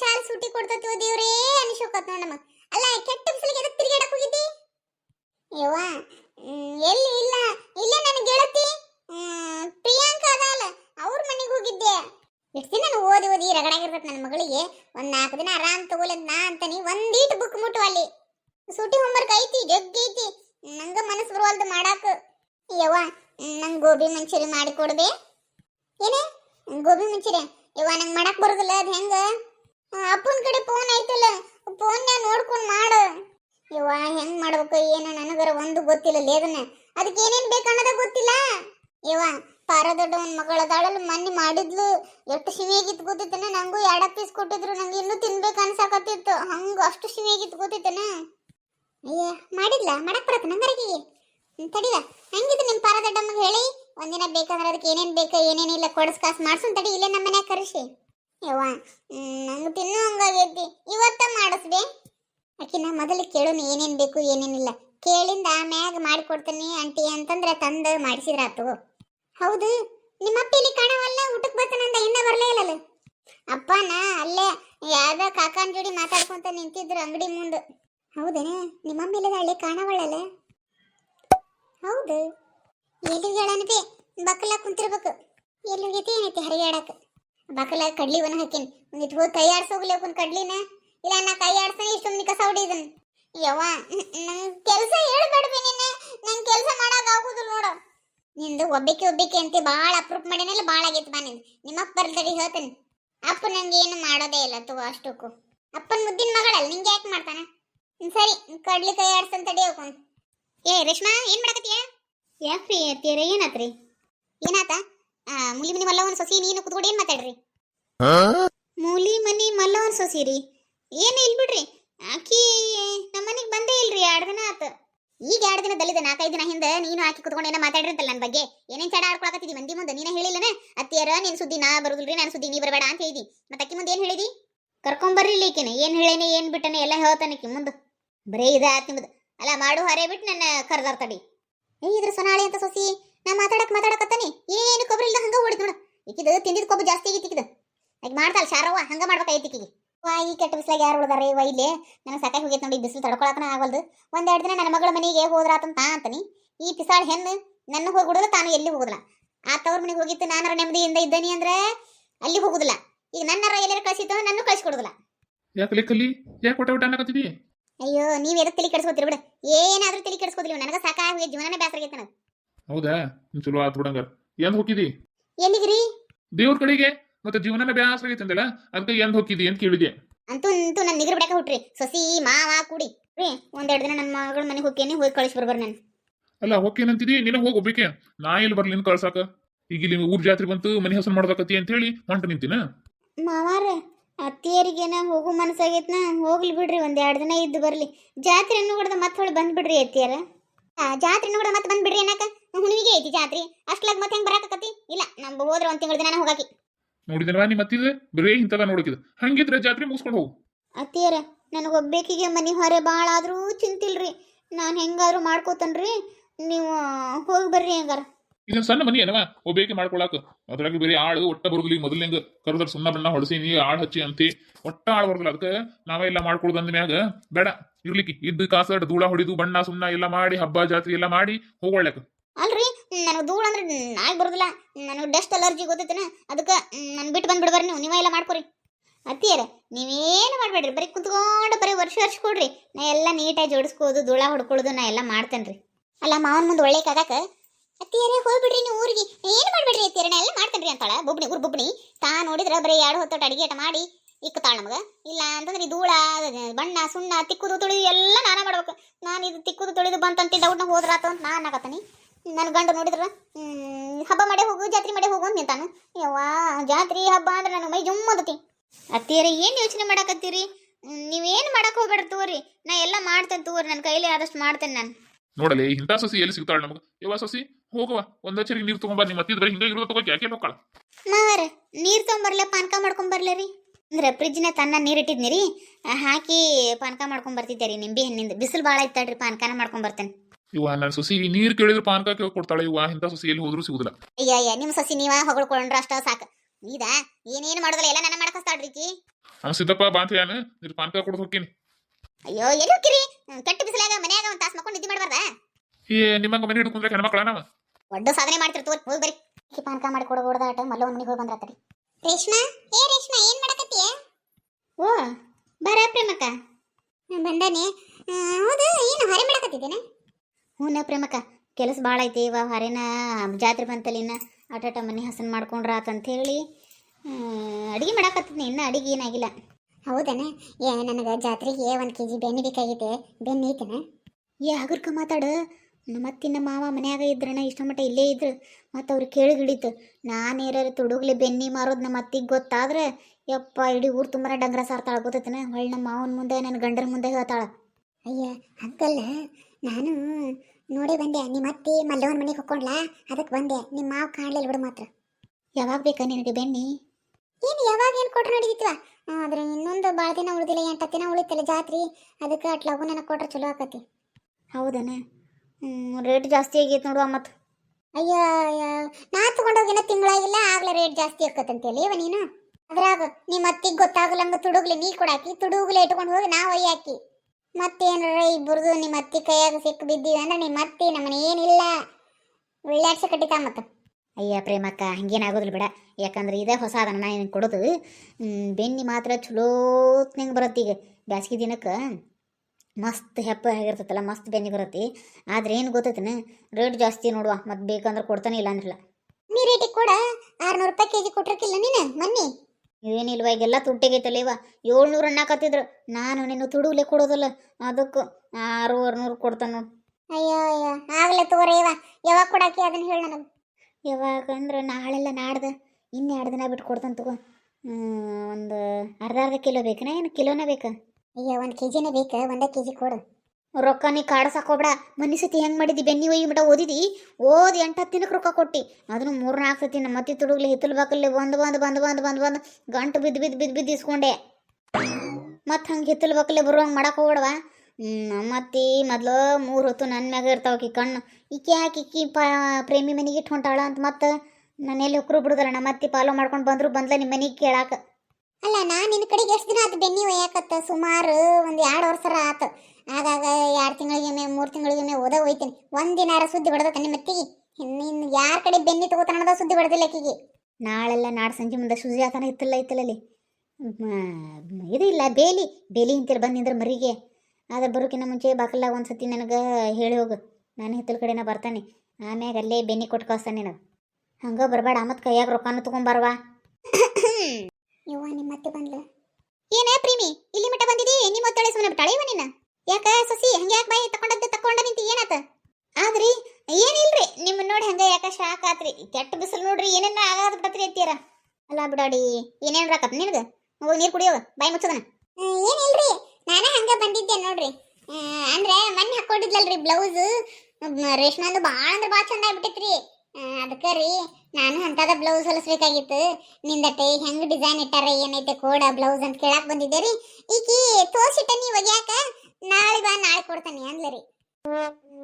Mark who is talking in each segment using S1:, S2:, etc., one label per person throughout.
S1: ಶಾಲೆ ಸೂಟಿ ಕೊಡ್ತತಿವ ದೇವ್ರೇ ಅನಿಸೋಕತ್ ನಮಗ್. ಅಲ್ಲ, ಕೆಟ್ಟ ಬಿಸಿಲಿಗೆ ಎದಕ್ ತಿರುಗಾಡಕ್ ಹೋಗಿದ್ದಿ? ಯವ್ವ ಎಲ್ಲಿ? ಇಲ್ಲ, ಇಲ್ಲೇ ನನ್ನ ಗೆಳತಿ ಪ್ರಿಯಾಂಕಾ ಅದಲ್ಲ ಅವ್ರ ಮನೆಗೆ ಹೋಗಿದ್ದೆ. ಎಷ್ಟು ದಿನ ನಾನು ಓದಿ ಓದಿ ರಗಡಾಗಿರ್ತೈತೆ ನನ್ನ ಮಗಳಿಗೆ? ಒಂದ್ ನಾಲ್ಕು ದಿನ ಆರಾಮ್ ತಗೋಲೆ ನಾ ಅಂತಾನೆ. ಒಂದೀಟ್ ಬುಕ್ ಮುಟ್ಟು ಅಲ್ಲಿ. ಸುಟಿ ಹೋಮ್ವರ್ಕ್ ಐತಿ, ಜಗ್ಗಿ ಐತಿ. ನಂಗ ಮನಸ್ಸು ಬರುವಲ್ದು ಮಾಡಾಕ. ಯವ್ವ ನಂಗೆ ಗೋಬಿ ಮಂಚೂರಿ ಮಾಡಿ ಕೊಡ್ಬೇ. ಏನೇ? ಗೋಬಿ ಮಂಚೂರಿ. ಯವ್ವ, ನಂಗೆ ಮಾಡಕ್ ಬರೋದಿಲ್ಲ, ಅದು ಹೆಂಗ? ಅಪ್ಪನ ಕಡೆ ಫೋನ್ ಐತಲ್ಲ ಫೋನ್ ನೋಡ್ಕೊಂಡು ಮಾಡು. ಯವ್ವ, ಹೆಂಗ್ ಮಾಡ್ಬೇಕು ಏನು ನನಗರ ಒಂದು ಗೊತ್ತಿಲ್ಲ ಲೇದನ ಅದಕ್ಕೆ ಏನೇನ್ ಬೇಕನ್ನೋದ ಗೊತ್ತಿಲ್ಲ. ಯವ್ವ, ಪಾರ ದೊಡ್ಡವನ್ ಮಗಳದಾಳಲ್ಲ ಮೊನ್ನೆ ಮಾಡಿದ್ಲು. ಎಷ್ಟು ಸಿಹಿಯಾಗಿತ್ತು ಗೊತ್ತಿತ್ತನ? ನಂಗೂ ಎರಡ ಪೀಸ್ ಕೊಟ್ಟಿದ್ರು. ನಂಗೆ ಇನ್ನೂ ತಿನ್ಬೇಕು ಅನ್ಸಾಕತ್ತಿತ್ತು. ಹಂಗ ಅಷ್ಟು ಸಿಹಿಯಾಗಿತ್ತು ಗೊತ್ತಿತ್ತನ? ಅಯ್ಯ, ಮಾಡಿದ್ಲ? ಮಾಡಕ್ ಬರತ್ತ ನಂಗರಿಗೆ ತಡಿಲ. ಹಂಗಿದ್ರೆ ನಿಮ್ಮ ಪಾರ ದೊಡ್ಡಮ್ಮಗೆ ಹೇಳಿ? ಒಂದಿನ ಬೇಕಂದ್ರೆ ಅದಕ್ಕೆ ಏನೇನ್ ಬೇಕು, ಏನೇನಿಲ್ಲ, ಕೊಡಸ್ ಕಾಸು ಮಾಡ್ಸು ತಡಿ ಇಲ್ಲೇ ನಮ್ಮ ಮನ್ಯಾಗ ಕರೆಸಿ. ಯವ್ವ ನಂಗೆ ತಿನ್ನೋ ಹಂಗಾಗೈತಿ ಇವತ್ತ ಮಾಡಿಸ್ದೆ. ಆಕಿನ ಮೊದಲು ಕೇಳೋನು ಏನೇನು ಬೇಕು ಏನೇನಿಲ್ಲ ಕೇಳಿಂದ ಮ್ಯಾಗ ಮಾಡಿಕೊಡ್ತೀನಿ ಆಂಟಿ ಅಂತಂದ್ರೆ ತಂದು ಮಾಡಿಸಿದ್ರಾತು. ಹೌದು ನಿಮ್ಮಪ್ಪ ಇಲ್ಲಿ ಕಾಣವಲ್ಲ ಊಟಕ್ಕೆ ಬರ್ತಾನಂದ ಇನ್ನ ಬರಲೇ ಇಲ್ಲಲ್ಲ. ಅಪ್ಪನ ಅಲ್ಲೇ ಯಾವ್ದೋ ಕಾಕನ ಜೋಡಿ ಮಾತಾಡ್ಕೊಂತ ನಿಂತಿದ್ರು ಅಂಗಡಿ ಮುಂದೆ. ಹೌದೇನೆ ನಿಮ್ಮಮ್ಮ ಇಲ್ಲದ ಹಳ್ಳಿ ಕಾಣವಳ್ಳಲ್ಲ ಹೌದು. ಎಲ್ಲಿಗಳನಪಿ ಬಕ್ಕಲ ಕುಂತಿರ್ಬೇಕು. ಎಲ್ಲಿ ಏನೈತಿ ಹರಿಯಾಡಕ ಬಕ್ಕಲ ಕಡ್ಲಿ ಒಣ ಹಾಕಿನ್. ಒಂದಿಟ್ಟು ಹೋಗಿ ಕೈ ಆಡ್ಸೋಗ್ಲಿ ಒಂದ್ ಕಡ್ಲಿನ. ಇಲ್ಲ ನಾ ಕೈ ಆಡ್ತಾನೆ ಇಷ್ಟೊಂದು ಕಸ ಹೊಡಿದನ್. ಯವ್ವ ನಂಗೆ ಕೆಲಸ ಹೇಳ್ಬೇಡ್ಬಿ ನಿನ್ನ ನಂಗೆ ಕೆಲಸ ಮಾಡಕ್ ಆಗುದಿಲ್ಲ ನೋಡು. ನಿಂದು ಒಬ್ಬಕ್ಕೆ ಒಬ್ಬಕ್ಕೆ ಅಂತ ಭಾಳ ಅಪ್ರೂಪ್ ಮಾಡಿನಲ್ಲ ಭಾಳ ಆಗೈತೆ ಬಾ ನಿಂದು. ನಿಮ್ಮಪ್ಪ ಬರ್ದಡಿ ಹೇಳ್ತೇನೆ. ಅಪ್ಪ ನಂಗೆ ಏನು ಮಾಡೋದೇ ಇಲ್ಲ ತಗೋ ಅಷ್ಟಕ್ಕೂ. ಅಪ್ಪನ ಮುದ್ದಿನ ಮಗಳಲ್ಲ ನಿಂಗೆ ಯಾಕೆ ಮಾಡ್ತಾನೆ? ಸರಿ ಕಡ್ಲಿ ಕೈ ಆಡ್ಸನ್ ತಡಿ ಹೋಗ್ಕೊಂಡು ಏ ರೇಷ್ಮಾ ಏನ್ ಮಾಡಕತ್ತೀಯ? ಯಾಕ್ರಿ ಅತ್ತೀರ ಏನಾತ್ರಿ? ಏನಾತ? ಮುಲಿ ಮನಿ ಮಲ್ಲವನ್ ಸೊಸಿ ನೀನು ಕುತ್ಕೊಂಡು ಏನ್ ಮಾತಾಡ್ರಿ? ಮೂಲಿ ಮನಿ ಮಲ್ಲವನ್ ಸೊಸಿರಿ ಏನು ಇಲ್ ಬಿಡ್ರಿ? ಆಕಿ ನಮ್ಮನಿಗೆ ಬಂದೇ ಇಲ್ರಿ ಎರಡು ದಿನ ಆತ. ಈಗ ಎರಡು ದಿನ ದಲ್ಲಿದ, ನಾಲ್ಕೈದು ದಿನ ಹಿಂದೆ ನೀನು ಆಕಿ ಕುತ್ಕೊಂಡು ಏನೋ ಮಾತಾಡಿರ್ತಲ್ಲ ನನ್ನ ಬಗ್ಗೆ. ಏನೇನ್ ಚಡ ಆಡ್ಕೊಳಕತ್ತಿದಿ ಮಂದಿ ಮುಂದೆ? ನೀನ ಹೇಳಿಲ್ಲನ? ಅತ್ತಿಯರ, ನಿನ್ ಸುದ್ದಿ ನಾ ಬರುದಿಲ್ರಿ, ನಾನು ಸುದ್ದಿ ನೀ ಬರಬೇಡ ಅಂತ ಹೇಳಿದಿ. ಮತ್ತೆ ಅಕ್ಕಿ ಮುಂದೆ ಏನ್ ಹೇಳಿದಿ? ಕರ್ಕೊಂಬರ್ರಿ ಈಕಿನ. ಏನ್ ಹೇಳೇನೆ, ಏನ್ ಬಿಟ್ಟನೆ ಎಲ್ಲ ಹೇಳ್ತಾನಕಿ ಮುಂದೆ. ಬರೇ ಇದ ಆತ್ ನಿಮ್ದು. ಅಲ್ಲ ಮಾಡು ಹರೆ ಬಿಟ್ಟು ನನ್ನ ಕರ್ದಾರ್ ತಡಿ. ಏ, ಇದ್ರ ಸೊನಾಳಿ ಅಂತ ಸೊಸಿ, ನಾ ಮಾತಾಡಕ್ ಮಾತಾಡಕತ್ತಾನೆ. ಏನು ಕೊಬ್ಬರಿ ಇಲ್ಲ, ಹಂಗ ಓಡಿದ್ ನೋಡು. ಇಕ್ಕಿದ ತಿಂದಿದ್ ಕೊಬ್ಬು ಜಾಸ್ತಿ ಆಗಿತ್ತಿಕ್ಕಿದ ಈಗ ಮಾಡ್ತಾಳ ಶಾರವ್ವ ಹಂಗ ಮಾಡ್ಬೇಕಾಯ್ತಿ ಕಿಗಿ ವಾ ಈ ಕೆಟ್ಟ ಬಿಸಿಲಾಗ ಯಾರು ಉಳಿದಾರೆ ವಾ ಇಲ್ಲೇ? ನನಗೆ ಸಾಕಾಗಿ ಹೋಗೈತೆ ನೋಡಿ ಬಿಸಿಲು ತಡ್ಕೊಳಕನ ಆಗಲ್ದು ಒಂದೆರಡು ದಿನ ನನ್ನ ಮಗಳ ಮನೆಗೆ ಹೋದ್ರಾತಂತ ಅಂತನಿ. ಅಂತಾನಿ ಈ ಪಿಸಾಳ್ ಹೆಣ್ಣು ನನ್ನ ಹೋಗಿ ಬಿಡೋದು ತಾನು ಎಲ್ಲಿ ಹೋಗುದಿಲ್ಲ. ಆ ತವ್ರ ಮನೆಗೆ ಹೋಗಿತ್ತು ನಾನರ ನೆಮ್ಮದಿಯಿಂದ ಇದ್ದೇನೆ ಅಂದ್ರೆ ಅಲ್ಲಿ ಹೋಗುದಿಲ್ಲ. ಈಗ ನನ್ನರ ಎಲ್ಲಾರ ಕಳಿಸಿದ್ದು ನನ್ನ ಕಳಿಸ್ಕೊಡುದಿಲ್ಲ.
S2: ಯಾಕೆ ಕಲಿ ಯಾಕೆ ಊಟ ಊಟ ಅನ್ನಕತ್ತಿದಿ?
S1: ಅಯ್ಯೋ ನೀವ್ ಎದಕ್ಕೆ ತಲೆ ಕೆಡಿಸ್ಕೊತೀರಿ ಬಿಡು. ಏನಾದ್ರೂ ತಲೆ ಕೆಡಿಸ್ಕೋದಿಲ್ಲ ನನಗೆ ಸಾಕಾಗಿ ಜೀವನನೇ ಬೇಸರ ಆಗೈತೆ ನನಗೆ.
S2: ಹೌದಾ? ಚಲೋ ಆತ್ ಬಿಡಂಗ ಏನ್ ಹೋಗಿದಿ
S1: ಎಲ್ಲಿಗ್ರಿ?
S2: ದೇವ್ರ ಕಡೆಗೆ? ಮತ್ತೆ ಜೀವನನ ಬ್ಯಾಸರ ಆಗೈತಂದಲ್ಲ ಅದಕ್ಕೆ ಎಂದ್ ಹೋಗಿದಿ ಅಂತ ಕೇಳಿದೆ
S1: ಅಂತೂ ಅಂತೂ ನನ್ನ ನಿಗರ್ ಬಿಡಕ ಹುಟ್ರಿ. ಸಸಿ ಮಾವ ಕುಡಿ. ರೀ ಒಂದೆರಡು ದಿನ ನನ್ನ ಮಗಳ ಮನೆಗೆ ಹೋಗ್ಕೇನಿ ಹೋಗಿ ಕಳಿಸಿ ಬರ್ಬರ್ ನಾನು.
S2: ಅಲ್ಲ ಹೋಗ್ಕೇನಂತಿದಿ ನಿನ ಹೋಗಿ ಒಬ್ಬೇಕೆ ನಾ ಇಲ್ಲಿ ಬರ್ಲಿ ನಿನ್ ಕಳ್ಸಾಕ? ಈಗ ಇಲ್ಲಿ ಊರ್ ಜಾತ್ರೆ ಬಂತು ಮನೆ ಹೆಸರು ಮಾಡ್ಬೇಕತಿ ಅಂತ ಹೇಳಿ ಹೊಂಟ ನಿಂತಿನ?
S1: ಮಾವಾರ ಅತ್ತಿಯರಿಗೇನ ಹೋಗು ಮನಸ್ಸಾಗೈತ್ನ? ಹೋಗ್ಲಿ ಬಿಡ್ರಿ ಒಂದ್ ಎರಡು ದಿನ ಇದ್ದು ಬರ್ಲಿ. ಜಾತ್ರೆ ಕೂಡ ಮತ್ತೆ ಹೊಳಿ ಬಂದ್ಬಿಡ್ರಿ ಅತ್ತಿಯರ. ಜಾತ್ರೆ ಕೂಡ ಮತ್ತೆ ಬಂದ್ಬಿಡ್ರಿ ಏನಕ ಹುಣ್ಣಿಗೆ ಐತಿ ಜಾತ್ರೆ. ಅಷ್ಟ್ಲಾಗ ಮತ್ತೆ ಹೆಂಗ್ ಬರಾಕತಿ ಇಲ್ಲ ನಮ್ ಹೋದ್ರೆ ಒಂದ್ ತಿಂಗಳ ದಿನ ಹೋಗಾಕಿ.
S2: ನೋಡಿದನ ನೀ ಮತ್ತಿದ ಬರೀ ಇಂತದ ನೋಡಕಿದ. ಹಂಗಿದ್ರೆ ಜಾತ್ರೆ ಮುಗಿಸ್ಕೊಂಡು ಹೋಗು.
S1: ಅತ್ತಿಯರ ನನಗೆ ಒಬ್ಬೇಕಿಗೆ ಮನೆ ಹೊರೆ ಭಾಳ ಆದ್ರೂ ಚಿಂತಿಲ್ರಿ. ನಾನು ಹೆಂಗಾದ್ರು ಮಾಡ್ಕೋತನ್ರಿ. ನೀವು ಹೋಗಿ ಬರ್ರಿ ಹೆಂಗಾರ.
S2: ಇದು ಸಣ್ಣ ಮನಿ ಏನವ? ಒಬ್ಬೇಕೆ ಮಾಡ್ಕೊಳಕ. ಅದ್ರಾಗ ಬೇರೆ ಆಳು ಒಟ್ಟ ಬರುದಿಲ್ಲ. ಮೊದಲಿಂಗ ಕರ್ದರ್ ಸುಣ್ಣ ಬಣ್ಣ ಹೊಳಸಿ ನೀ ಆಳ್ ಹಚ್ಚಿ ಅಂತಿ. ಒಟ್ಟ ಆಳು ಬರುದಿಲ್ಲ. ಅದಕ್ಕೆ ನಾವೇ ಎಲ್ಲ ಮಾಡ್ಕೊಳ್ದು ಅಂದ ಮ್ಯಾಗ ಬೇಡ. ಇರ್ಲಿಕ್ಕೆ. ಇದ್ದು ಕಾಸಡ್ ಧೂಳ ಹೊಡಿದು ಬಣ್ಣ ಸುಣ್ಣ ಎಲ್ಲ ಮಾಡಿ ಹಬ್ಬ ಜಾತ್ರೆ ಎಲ್ಲ ಮಾಡಿ ಹೋಗೊಳ್ಯಾಕ
S1: ಅಲ್ರಿ ನನಗೆ ಧೂಳು ಅಂದ್ರೆ ನಾಯಿ ಬರೋದಿಲ್ಲ. ನನಗೆ ಡಸ್ಟ್ ಅಲರ್ಜಿ ಗೊತ್ತೈತೆ ಅದಕ್ಕೆ ನಾನು ಬಿಟ್ಟು ಬಂದ್ಬಿಡ್ಬರ್ರಿ ನೀವು ನೀವೇ. ಎಲ್ಲ ಮಾಡ್ಕೊರಿ. ಅತ್ತಿಯರ, ನೀವೇನು ಮಾಡಬೇಡ್ರಿ? ಬರೀ ಕುತ್ಕೊಂಡು ಬರೀ ವರ್ಷ ವರ್ಷ ಕೊಡ್ರಿ. ನಾ ಎಲ್ಲ ನೀಟಾಗಿ ಜೋಡಿಸ್ಕೋದು ಧೂಳ ಹೊಡ್ಕೊಳ್ಳೋದು, ನಾ ಎಲ್ಲ ಮಾಡ್ತೇನೆ ರೀ ಅಲ್ಲ, ಮಾವನ ಮುಂದೆ ಒಳ್ಳೆ ಕಾಗಾಕ ಅತ್ತಿಯರೇ, ಹೋಗ್ಬಿಡ್ರಿ ನೀವು ಊರಿಗೆ. ಏನು ಮಾಡ್ಬೇಡ್ರಿ ಅತ್ತಿಯರ? ನಾ ಎಲ್ಲ ಮಾಡ್ತೇನೆ ರೀ ಅಂತಾಳ ಬುಬ್ಣಿ ಊರು ಬುಬ್ಣಿ ತಾ ನೋಡಿದ್ರೆ ಬರೀ ಎರಡು ಹೊತ್ತೊಟ್ಟು ಅಡಿಗೆ ಆಟ ಮಾಡಿ ಇಕ್ಕತಾಳ ನಮಗೆ. ಇಲ್ಲ ಅಂತಂದ್ರೆ ಧೂಳ, ಬಣ್ಣ, ಸುಣ್ಣ, ತಿಕ್ಕುದು, ತುಳಿದು ಎಲ್ಲ ನಾನೇ ಮಾಡ್ಬೇಕು. ನಾನು ಇದು ತಿಕ್ಕುದು, ತುಳಿದು ಬಂತಂತ ಡೌಟ್ನ ಹೋದ್ರಾತು ಅಂತ ನಾನು ಆಗತ್ತಾನಿ ನನ್ನ ಗಂಡ ನೋಡಿದ್ರ ಹಬ್ಬ ಮಾಡೇ ಹೋಗು ಜಾತ್ರೆ ಮಾಡೇ ಹೋಗು ಅಂತ ನಿಂತಾನು. ಯವ್ವಾ ಜಾತ್ರೆ ಹಬ್ಬ ಅಂದ್ರೆ ನನಗೆ ಮೈ ಜುಮ್ಮದತಿ ಅತ್ತಿಯರ ಏನು ಯೋಚನೆ ಮಾಡಕತ್ತೀರಿ? ನೀವೇನು ಮಾಡಕ್ ಹೋಗ್ಬೇಡ್ರಿ ತಗೋರಿ. ನಾ ಎಲ್ಲ ಮಾಡ್ತೇನೆ ತೋರಿ ನನ್ನ ಕೈಲಿ ಆದಷ್ಟು ಮಾಡ್ತೇನೆ ನಾನು.
S2: ನೋಡಲಿ ಇಂಥ ಸಸಿ ಎಲ್ಲಿ ಸಿಗ್ತಾಳ ನಮಗೆ? ಯವ್ವ ಸಸಿ ಹೋಗುವ ಒಂದ ಚರಿಗೆ ನೀರು ತಗೊಂಬ ನಿಮ್ಮ ಮತ್ತಿದ್ರೆ ಹಿಂಗೆ ಹಿಂಗ ಇರೋದು ತಗೋಕೆ ಯಾಕೆ ಹೋಗ್ಕಾಳ?
S1: ಮಾವರ ನೀರು ತೊಗೊಂಬರ್ಲೆ ಪಾನಕ ಮಾಡ್ಕೊಂಬರ್ಲೆ ರೀ. ಅಂದ್ರೆ ಫ್ರಿಜ್ನ ತನ್ನ ನೀರು ಇಟ್ಟಿದ್ನಿ ರೀ ಹಾಕಿ ಪಾನಕ ಮಾಡ್ಕೊಂಡ್ ಬರ್ತಿದ್ದೆ ರೀ ನಿಂಬೆ ಹಣ್ಣಿಂದ. ಬಿಸಿಲು ಭಾಳ ಇತ್ತಾಳ್ರಿ ಪಾನಕನ ಮಾಡ್ಕೊಂಡ್ ಬರ್ತೇನೆ.
S2: ಇವ ನನ್ನ ಸೊಸಿ ನೀರ್ ಕೇಳಿದ್ರು ಪಾನಕ ಕೊಡ್ತಾಳೆ ಇವ ಇಂಥ ಸುಸಿ ಎಲ್ಲಿ ಹೋದ್ರು ಸಿಗುದಿಲ್ಲ.
S1: ಅಯ್ಯ ನಿಮ್ಮ ಸಸಿ ನೀವ ಹೊಗಳ್ಕೊಂಡ್ರ ಅಷ್ಟ ಸಾಕು. ಇದಾ ಏನೇನ್ ಮಾಡೋದಿಲ್ಲ ಎಲ್ಲ ನನ್ನ ಮಾಡಕಸ್ತಾಳ್ರಿ ಈಕಿ?
S2: ಅವ ಸಿದ್ದಪ್ಪ ಬಾ ಅಂತ ಏನು ನೀರು ಪಾನಕ ಕೊಡ್ ಹೋಗ್ತೀನಿ.
S1: ಅಯ್ಯೋ ಎಲ್ಲಿ ಹೋಗಿರಿ ಕೆಟ್ಟ ಬಿಸಿಲಾಗ ಮನ್ಯಾಗ ಒಂದ್ ತಾಸ್ ಮಕ್ಕೊಂಡು ನಿದ್ದೆ ಮಾಡಬಾರ್ದ?
S2: ಏ ನಿಮ್ಮಂಗ ಮನೆ ಹಿಡ್ಕೊಂಡ್ರೆ ಹೆಣ್ಮಕ್ಳ ನಾವ?
S1: ದೊಡ್ಡ ಸಾಧನೆ ಮಾಡ್ತಿರ್ ತೋರಿ ಹೋಗಿ ಬರ್ರಿ. ಪಾನಕ ಮಾಡಿ ಕೊಡ ಹೊಡೆದಾಟ ಮಲ್ಲ ಒಂದು ಮನೆಗೆ ಹೋಗಿ ಬಂದ್ರತ್ತರಿ ರೇಷ್ಮಾ? ಏ ರೇಷ್ಮಾ ಏನ್ ಮಾಡಕತ್ತೀಯ? ಓ ಬರ ಪ್ರೇಮಕ್ಕ. ಬಂದಾನೆ. ಹೌದು ಏನು ಹೊರೆ ಮಾಡಕತ್ತಿದ್ದೇನೆ? ಹ್ಞೂ ಪ್ರೇಮಕ್ಕ ಕೆಲಸ ಭಾಳ ಐತಿ ಇವ ಹರೇನ ಜಾತ್ರೆ ಬಂತಲ್ಲ ಇನ್ನ. ಆಟಾಟ ಮನೆ ಹಸನ್ ಮಾಡ್ಕೊಂಡ್ರ ಅಂತ ಹೇಳಿ ಅಡಿಗೆ ಮಾಡಾಕತ್ತೀನಿ ಇನ್ನೂ ಅಡುಗೆ ಏನಾಗಿಲ್ಲ. ಹೌದನ? ಏ ನನಗೆ ಜಾತ್ರೆಗೆ ಒಂದು ಕೆ ಜಿ ಬೆಣ್ಣೆ ಬೇಕಾಗಿದೆ ಬೆಣ್ಣೆ ಐತೆನ? ಏ ಹಗರ್ಕ ಮಾತಾಡು. ಮತ್ತೆ ನಮ್ಮ ಮಾವ ಮನ್ಯಾಗ ಇದ್ರನ ಇಷ್ಟ ಮಟ್ಟ ಇಲ್ಲೇ ಇದ್ರು. ಮತ್ತು ಅವ್ರು ನಾನು ಏರ್ಯಾರು ತುಡುಗ್ಲಿ ಬೆನ್ನಿ ಮಾರೋದು ನಮ್ಮ ಅತ್ತಿಗೆ ಗೊತ್ತಾದ್ರೆ ಯಪ್ಪ ಇಡೀ ಊರು ತುಂಬಾನೇ ಡಂಗ್ರ ಸಾರ್ತಾಳ ಗೊತ್ತೈತನ? ಹೊಳ್ಳಿ ನಮ್ಮ ಮಾವನ ಮುಂದೆ ನನ್ನ ಗಂಡನ ಮುಂದೆ ಹೇಳ್ತಾಳೆ. ಅಯ್ಯ ಹಂಗಲ್ಲ. ನಾನು ನೋಡಿ ಬಂದೆ. ನಿಮ್ಮ ಅತ್ತಿ ಮಲ್ಲವನ ಮನೆಗೆ ಹೋಗ್ಕೊಂಡ್ಲಾ ಅದಕ್ಕೆ ಬಂದೆ. ನಿಮ್ಮ ಮಾವ ಕಾಣಲಿಲ್ಲ ಬಿಡು ಮಾತ್ರ. ಯಾವಾಗ ಬೇಕಾ ನಿನಗೆ ಬೆನ್ನಿ ಏನು ಯಾವಾಗ ಏನು ಕೊಟ್ರೆ ನಡೀತಿತ್ತು ಆದ್ರೆ ಇನ್ನೊಂದು ಭಾಳ ದಿನ ಉಳಿದಿಲ್ಲ ಎಂಟು ದಿನ ಉಳಿತಲ್ಲ ಜಾತ್ರೆ. ಅದಕ್ಕೆ ಅಟ್ ಲಗು ನನಗೆ ಕೊಟ್ರೆ ಚಲೋ ಆಕತಿ. ಹೌದನ? ರೇಟ್ ಜಾಸ್ತಿ ಆಗೈತೆ ನೋಡುವ ಮತ್ತು. ಅಯ್ಯೋ ನಾ ತಗೊಂಡೋಗಿನ ತಿಂಗಳಾಗಿಲ್ಲ ಆಗ್ಲೇ ರೇಟ್ ಜಾಸ್ತಿ ಆಕತ್ತಂತೇಳಿ ಇವ ನೀನು? ಅದ್ರಾಗ ನಿಮ್ಮ ಅತ್ತಿಗೆ ಗೊತ್ತಾಗಲಂಗ ತುಡುಗ್ಲಿ ನೀ ಕೊಡಾಕಿ ತುಡುಗ್ಲಿ ಇಟ್ಕೊಂಡು ಹೋಗಿ ನಾವು ಒಯ್ಯಾಕಿ ಮತ್ತೇನಾರ ಇಬ್ಬರದು ನಿಮ್ಮ ಅತ್ತಿ ಕೈಯಾಗ ಸಿಕ್ಕು ಬಿದ್ದೀವಿ ಅಂದ್ರೆ ನಿಮ್ಮ ಅತ್ತಿ ನಮ್ಮನ ಏನಿಲ್ಲ. ಒಳ್ಳೆಯಾಡ್ಸ ಕಟ್ಟಿತಾ ಮತ್ತೆ. ಅಯ್ಯ ಪ್ರೇಮಕ್ಕ ಹಂಗೇನಾಗೋದಿಲ್ಲ ಬಿಡ. ಯಾಕಂದ್ರೆ ಇದೇ ಹೊಸ ಅದನ್ನ ನಾ ನಿನಗೆ ಕೊಡೋದು. ಬೆನ್ನಿ ಮಾತ್ರ ಚಲೋತ್ನಂಗೆ ಬರುತ್ತೆ ಈಗ. ಬ್ಯಾಸ್ಗೆ ದಿನಕ್ಕೆ ಮಸ್ತ್ ಹೆಪ್ಪ ಆಗಿರ್ತೈತಲ್ಲ ಮಸ್ತ್ ಬೆನ್ನಿ ಬರುತ್ತೆ. ಆದ್ರೆ ಏನು ಗೊತ್ತೈತನ? ರೇಟ್ ಜಾಸ್ತಿ ನೋಡುವ. ಮತ್ತೆ ಬೇಕಂದ್ರೆ ಕೊಡ್ತಾನೆ ಇಲ್ಲ ಅಂದ್ರಲ್ಲ. ನೀ ರೇಟಿಗೆ ಕೊಡ. ಆರ್ನೂರು ರೂಪಾಯಿ ಕೆಜಿ ಕೊಟ್ಟಿರ್ಕಿಲ್ಲ ನೀನು ಮನ್ನಿ. ಏನಿಲ್ವ ಈಗೆಲ್ಲ ತುಟ್ಟಿಗೈತಲ್ಲ ಇವ ಏಳ್ನೂರು ಅಣ್ಣಾಕತ್ತಿದ್ರು ನಾನು ನಿನ್ನ ತುಡುಗ್ಲೆ ಕೊಡೋದಲ್ಲ. ಅದಕ್ಕೆ ಆರು ಆರ್ನೂರು ಕೊಡ್ತಾನ ನೋಡು. ಅಯ್ಯೋ ಅಯ್ಯೋ. ಆಗಲೇ ತಗೋರಿ ಇವ. ಯಾವಾಗ ಕೊಡಕ್ಕೆ ಅದನ್ನ ಹೇಳ ನನಗೆ. ಯಾವಾಗ ಅಂದ್ರೆ ನಾಳೆಲ್ಲ ನಾಡ್ದು. ಇನ್ನು ಎರಡು ದಿನ ಬಿಟ್ಟು ಕೊಡ್ತಾನೆ ತಗೋ. ಒಂದು ಅರ್ಧ ಅರ್ಧ ಕಿಲೋ ಬೇಕನ? ಏನು ಕಿಲೋನೇ ಬೇಕಾ? ಅಯ್ಯೋ ಒಂದು ಕೆ ಜಿನೇ ಬೇಕಾ. ಒಂದೇ ಕೆ ಜಿ ಕೊಡು. ರೊಕ್ಕ ನೀ ಕಾಡಸಾಕೋಬೇಡ ಮನೆ ಸತಿ ಹೆಂಗೆ ಮಾಡಿದ್ದಿ ಬೆನ್ನಿ ಒಯ್ಯಿ ಮಟ ಓದಿದಿ? ಓದಿ ಎಂಟು ಹತ್ತಿನಕ್ಕೆ ರೊಕ್ಕ ಕೊಟ್ಟಿ. ಅದನ್ನು ಮೂರು ನಾಲ್ಕು ಸತಿ ನಮ್ಮ ಮತ್ತೆ ತುಡುಗ್ಲಿ ಹಿತ್ತಲು ಬಾಕಲ್ಲಿ ಬಂದು ಬಂದು ಬಂದು ಬಂದು ಬಂದು ಬಂದು ಗಂಟು ಬಿದ್ದು ಬಿದ್ದು ಬಿದ್ದು ಬಿದ್ದು ಇಸ್ಕೊಂಡೆ. ಮತ್ತು ಹಂಗೆ ಹಿತ್ತಲು ಬಾಕಲ್ಲಿ ಬರುವಂಗೆ ಮಾಡಕ್ಕೆ ಹೋಗ್ಬೇಡವ? ಅತ್ತಿ ಮೊದ್ಲು ಮೂರು ಹೊತ್ತು ನನ್ನ ಮ್ಯಾಗ ಇರ್ತಾವ ಆಕಿ ಕಣ್ಣು. ಈಕೆ ಯಾಕೆ ಈಕಿ ಪಾ ಪ್ರೇಮಿ ಮನೆಗೆ ಇಟ್ಟು ಹೊಂಟಾಳ ಅಂತ ಮತ್ತೆ ನಾನು ಎಲ್ಲಿ ಹುಕ್ರು ಬಿಡುದಲ್ಲ, ನಮ್ಮ ಅತ್ತಿ ಫಾಲೋ ಮಾಡ್ಕೊಂಡು ಬಂದ್ರು ಬಂದ್ಲ ನಿಮ್ಮ ಮನೆಗೆ ಕೇಳಾಕ. ಅಲ್ಲ ನಾನು ನಿನ್ನ ಕಡೆಗೆ ಎಷ್ಟು ದಿನ ಆತು ಬೆನ್ನಿ ಒಯ್ಯಾಕತ್ತ? ಸುಮಾರು ಒಂದು ಎರಡು ವರ್ಷ ಆತು. ಆಗಾಗ ಎರಡು ತಿಂಗಳಿಗೊಮ್ಮೆ ಮೂರು ತಿಂಗಳಿಗೊಮ್ಮೆ ಓದ ಹೋಯ್ತೀನಿ. ಒಂದಿನಾರ ಸುದ್ದಿ ಬಡದತ್ತ ನಿಮ್ಮ ಮತ್ತಿಗೆ ಇನ್ನು ಯಾರ ಕಡೆ ಬೆನ್ನಿ ತಗೋತಾನದ ಸುದ್ದಿ ಬಡದಿಲ್ಲ ಆಕಿಗೆ ನಾಳೆಲ್ಲ ನಾಳೆ ಸಂಜೆ ಮುಂದೆ ಸುಜಾತನ ಇತ್ತಲ್ಲ ಇತ್ತಲ್ಲಲ್ಲಿ ಇದು ಇಲ್ಲ, ಬೇಲಿ. ಬೇಲಿ ಅಂತೇಳಿ ಬಂದು ಮರಿಗೆ. ಆದ್ರೆ ಬರೋಕಿನ್ನ ಮುಂಚೆ ಬಾಕಲ್ಲ ಒಂದು ಸತಿ ನನಗೆ ಹೇಳಿ ಹೋಗು. ನಾನು ಹಿತ್ತಲ ಕಡೆನ ಬರ್ತಾನೆ. ಆಮ್ಯಾಗ ಅಲ್ಲೇ ಬೆನ್ನಿ ಕೊಟ್ಟು ಕಳ್ಸ್ತಾನೆ ನಿನಗೆ. ಹಂಗೆ ಬರಬೇಡ ಮತ್ತು ಕೈಯಾಗ ರೊಕ್ಕನೂ ತೊಗೊಂಬರ್ವಾ ಯವ್ವ ನಿಮ್ಮ ಮತ್ತೆ ಬಂದ್ಲ. ಏನೇ ಪ್ರೀಮಿ, ಇಲ್ಲಿ ಮಠ ಬಂದಿದಿ? ನಿಮ್ಮ ಒತ್ತಳೆ ಸುಮ್ಮನೆ ಬಿಟ್ಟಾಳೆ ಇವ ನಿನ್ನ? ಯಾಕ ಸಸಿ, ಹಂಗೆ ಯಾಕೆ ಬಾಯಿ ತಕೊಂಡದ್ದು ತಕೊಂಡ ನಿಂತಿ, ಏನಾತ? ಆದ್ರಿ ಏನಿಲ್ರಿ ನಿಮ್ಮ ನೋಡಿ ಹಂಗ ಯಾಕ ಶಾಕ್ ಆತ್ರಿ? ಕೆಟ್ಟ ಬಿಸಿಲು ನೋಡ್ರಿ, ಏನೇನ ಆಗಾದ ಬಿಡತ್ರಿ ಅಂತೀರ? ಅಲ್ಲ ಬಿಡಾಡಿ, ಏನೇನ್ ರಾಕತ್ ನಿನಗ? ಹೋಗಿ ನೀರು ಕುಡಿಯೋಗ ಬಾಯಿ ಮುಚ್ಚದನ? ಏನಿಲ್ರಿ ನಾನೇ ಹಂಗ ಬಂದಿದ್ದೆ ನೋಡ್ರಿ. ಅಂದ್ರೆ ಮೊನ್ನೆ ಹಾಕೊಂಡಿದ್ಲಲ್ರಿ ಬ್ಲೌಸ್ ರೇಷ್ಮಂದು ಭಾಳ ಅಂದ್ರೆ ಭಾಳ ಚಂದ ಆಗ್ಬಿಟ್ಟಿತ್ರಿ. ಅದಕ್ಕೆ ರೀ. ನಾನು ಅಂತದ ಬ್ಲೌಸ್ ಹೊಲಿಸ್ಬೇಕಾಗಿತ್ತು. ನಿಂದಟ್ಟೆ ಹೆಂಗ್ ಡಿಸೈನ್ ಇಟ್ಟಾರ ಏನೈತೆ ಕೋಡ ಬ್ಲೌಸ್ ಅಂತ ಕೇಳಾಕ್ ಬಂದಿದ್ದೆ ರೀ. ಈಕಿ ತೋರ್ಸಿಟ್ಟ ನೀ ಒಗ್ಯಾಕ? ನಾಳೆ ಬಾ ನಾಳೆ ಕೊಡ್ತಾನೆ ಅಂದ್ಲರಿ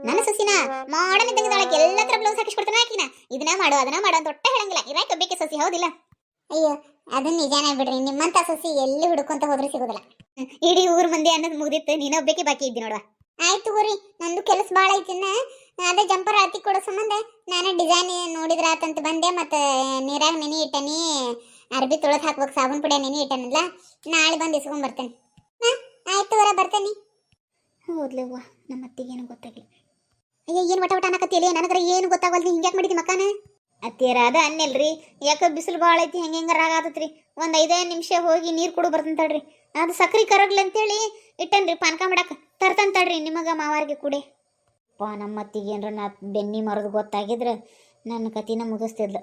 S1: ನನ್ನ ಸಸಿನ ಮಾಡನ್ ಇದ್ದಂಗೆ ನಾಳೆ ಎಲ್ಲ ಬ್ಲೌಸ್ ಹಾಕಿಸ್ಕೊಡ್ತಾನೆ ಹಾಕಿನ ಇದನ್ನ ಮಾಡು ಅದನ್ನ ಮಾಡು ಅಂತ ಒಟ್ಟ ಹೇಳಂಗಿಲ್ಲ. ಇರಾಕ ಬೇಕೆ ಸಸಿ ಹೌದಿಲ್ಲ? ಅಯ್ಯೋ ಅದನ್ನ ನಿಜಾನೇ ಬಿಡ್ರಿ. ನಿಮ್ಮಂತ ಸಸಿ ಎಲ್ಲಿ ಹುಡುಕೊಂತ ಹೋದ್ರೆ ಸಿಗೋದಿಲ್ಲ. ಇಡೀ ಊರ್ ಮಂದಿ ಅನ್ನೋದು ಮುಗ್ದಿತ್ತು. ನೀನೊಬ್ಬಕ್ಕೆ ಬಾಕಿ ಇದ್ದಿ ನೋಡುವ. ಆಯ್ತು ಗುರಿ ನಂದು ಕೆಲಸ ಭಾಳ ಐತಿನ್ನ ಅದೇ ಜಂಪರ್ ಹಾಕಿ ಕೊಡೋ ಸಂಬಂಧ? ನಾನು ಡಿಸೈನ್ ನೋಡಿದ್ರ ಆತಂತ ಬಂದೆ ಮತ್ತೆ ನೀರಾಗ ನೆನೆ ಇಟ್ಟನಿ ಅರ್ಬಿ ತೊಳೆದು ಹಾಕ್ಬೇಕು ಸಾಬೂನ್ ಪುಡಿ ನೆನೆ ಇಟ್ಟನಲ್ಲ ನಾಳೆ ಬಂದು ಇಸ್ಕೊಂಡ್ ಬರ್ತೇನೆ. ಆಯ್ತು ವರ ಬರ್ತೇನೆ. ಹೌದ್ಲವ್ವ ನಮ್ಮ ಅತ್ತಿಗೇನು ಗೊತ್ತಾಗಿಲ್ಲ ಅಯ್ಯ ಏನು ವಟ ವಟ ಅನ್ನಕತ್ತಿಲ್ಲ ನನಗರ ಏನು ಗೊತ್ತಾಗವಲ್ದು ಹಿಂಗೆ ಯಾಕೆ ಮಾಡಿದಿ ಮಕ್ಕಾನ ಅತ್ತಿಯರ ಅದ ಅನ್ನಲ್ರಿ ಯಾಕ ಬಿಸಿಲು ಭಾಳ ಐತಿ ಹೆಂಗೆ ಹೆಂಗಾರ ರಾಗ ಆತತ್ರಿ. ಒಂದು ಐದೈದು ನಿಮಿಷ ಹೋಗಿ ನೀರು ಕುಡು ಬರ್ತಂತ ತಡ್ರಿ ಅದು ಸಕ್ರೆ ಕರಗ್ಲಿ ಅಂತೇಳಿ ಇಟ್ಟನ್ರಿ ಪಾನಕ ಮಾಡಕ್ಕೆ ತರ್ತಂತ ತಡ್ರಿ ನಿಮಗೆ ಮಾವಾರಿಗೆ ಕುಡಿ. ಪಾ ನಮ್ಮ ಏನ್ರ ನಾ ಬೆನ್ನಿ ಮರದು ಗೊತ್ತಾಗಿದ್ರೆ ನನ್ನ ಕತಿನ ಮುಗಿಸ್ತಿದ್ಲು.